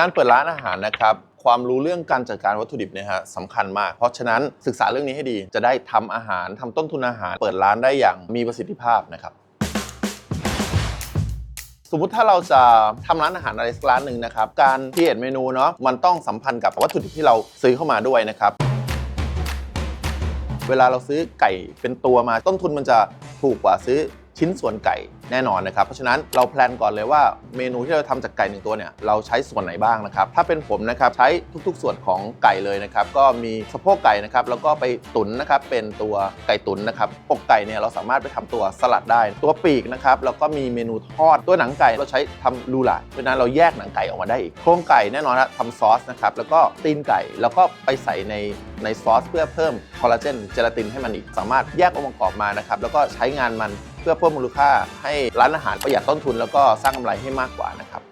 การเปิดร้านอาหารนะครับความรู้เรื่องการจัดการวัตถุดิบเนี่ยฮะสำคัญมาก เพราะฉะนั้นศึกษาเรื่องนี้ให้ดีจะได้ทำอาหารทำต้นทุนอาหาร เปิดร้านได้อย่างมีประสิทธิภาพนะครับสมมติถ้าเราจะทำร้านอาหารอะไรสักร้านหนึ่งนะครับ การเปลี่ยนเมนูเนาะมันต้องสัมพันธ์กับวัตถุดิบที่เราซื้อเข้ามาด้วยนะครับ เวลาเราซื้อไก่เป็นตัวมาต้นทุนมันจะถูกกว่าซื้อ ชิ้นส่วนไก่แน่นอนนะครับ เพราะฉะนั้นเราแพลนก่อนเลยว่าเมนูที่เราทำจากไก่หนึ่งตัวเนี่ยเราใช้ส่วนไหนบ้างนะครับ ถ้าเป็นผมนะครับใช้ทุกๆส่วนของไก่เลยนะครับ ก็มีสะโพกไก่นะครับแล้วก็ไปตุ๋นนะครับเป็นตัวไก่ตุ๋นนะครับปกไก่เนี่ยเราสามารถไปทำตัวสลัดได้ ตัวปีกนะครับแล้วก็มีเมนูทอดตัวหนังไก่เราใช้ทำลูลาเพราะฉะนั้นเราแยกหนังไก่ออกมาได้อีกโครงไก่แน่นอนนะทำซอสนะครับแล้วก็ตีนไก่แล้วก็ไปใส่ในในซอสเพื่อเพิ่มคอลลาเจนเจลาตินให้มันอีกสามารถแยกองค์ประกอบมานะครับแล้วก็ใช้งานมัน เพื่อเพิ่มมูลค่าให้ร้านอาหารประหยัดต้นทุน แล้วก็สร้างกำไรให้มากกว่านะครับ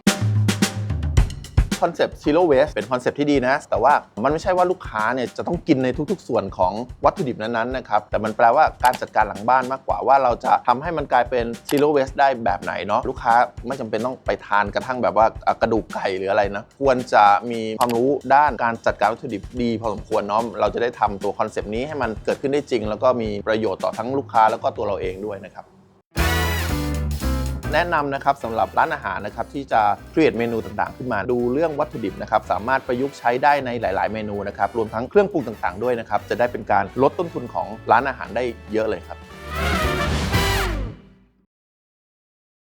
คอนเซปต์ zero waste เป็นคอนเซปต์ที่ดีนะ แต่ว่ามันไม่ใช่ว่าลูกค้าเนี่ยจะต้องกินในทุกๆ ส่วนของวัตถุดิบนั้นๆนะครับ แต่มันแปลว่าการจัดการหลังบ้านมากกว่าว่าเราจะทำให้มันกลายเป็น zero waste ได้แบบไหนเนาะลูกค้าไม่จำเป็นต้องไปทานกระทั่งแบบว่ากระดูกไก่หรืออะไรนะ ควรจะมีความรู้ด้านการจัดการวัตถุดิบดีพอสมควรเนาะเราจะได้ทำตัวคอนเซปต์นี้ให้มันเกิดขึ้นได้จริง แล้วก็มีประโยชน์ต่อทั้งลูกค้าแล้วก็ตัวเราเองด้วยนะครับ แนะนำนะครับสำหรับร้านอาหารนะครับที่จะ create เมนูต่างๆ ขึ้นมาดูเรื่องวัตถุดิบนะครับสามารถประยุกต์ใช้ได้ในหลาย ๆ เมนูนะครับรวมทั้งเครื่องปรุงต่างๆด้วยนะครับจะได้เป็นการลดต้นทุนของร้านอาหารได้เยอะเลยครับ